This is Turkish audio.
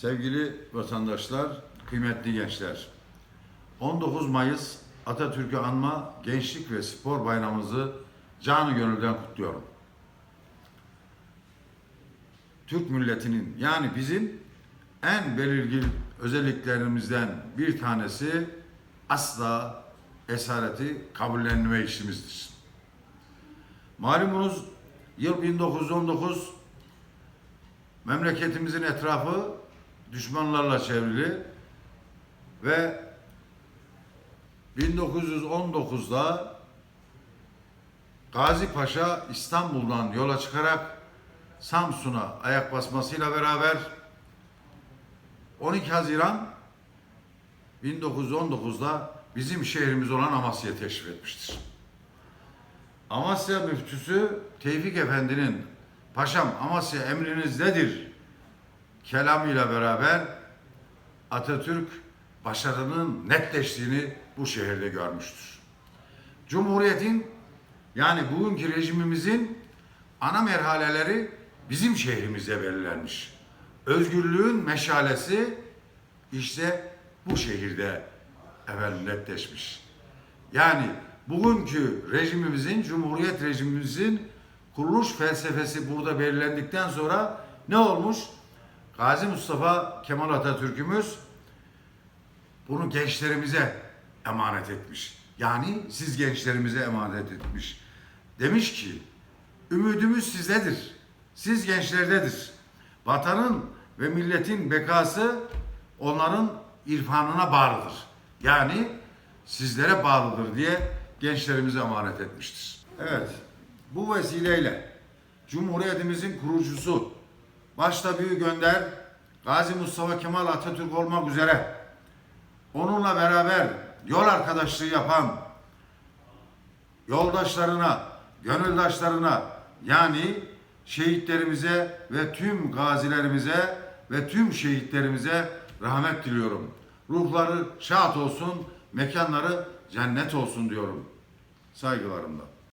Sevgili vatandaşlar, kıymetli gençler. 19 Mayıs Atatürk'ü anma Gençlik ve Spor Bayramımızı canı gönülden kutluyorum. Türk milletinin yani bizim en belirgin özelliklerimizden bir tanesi asla esareti kabullenme işimizdir. Malumunuz yıl 1919 memleketimizin etrafı düşmanlarla çevrili ve 1919'da Gazi Paşa İstanbul'dan yola çıkarak Samsun'a ayak basmasıyla beraber 12 Haziran 1919'da bizim şehrimiz olan Amasya'ya teşrif etmiştir. Amasya müftüsü Tevfik Efendi'nin Paşam Amasya emrinizdedir kelamıyla beraber Atatürk başarının netleştiğini bu şehirde görmüştür. Cumhuriyetin yani bugünkü rejimimizin ana merhaleleri bizim şehrimizde belirlenmiş. Özgürlüğün meşalesi işte bu şehirde efendim netleşmiş. Yani bugünkü rejimimizin, Cumhuriyet rejimimizin kuruluş felsefesi burada belirlendikten sonra ne olmuş? Gazi Mustafa Kemal Atatürk'ümüz bunu gençlerimize emanet etmiş. Yani siz gençlerimize emanet etmiş. Demiş ki, ümidimiz sizdedir. Siz gençlerdedir. Vatanın ve milletin bekası onların irfanına bağlıdır. Yani sizlere bağlıdır diye gençlerimize emanet etmiştir. Evet, bu vesileyle Cumhuriyetimizin kurucusu, başta Büyük Önder, Gazi Mustafa Kemal Atatürk olmak üzere onunla beraber yol arkadaşlığı yapan yoldaşlarına, gönüldaşlarına yani şehitlerimize ve tüm gazilerimize ve tüm şehitlerimize rahmet diliyorum. Ruhları şad olsun, mekanları cennet olsun diyorum. Saygılarımla.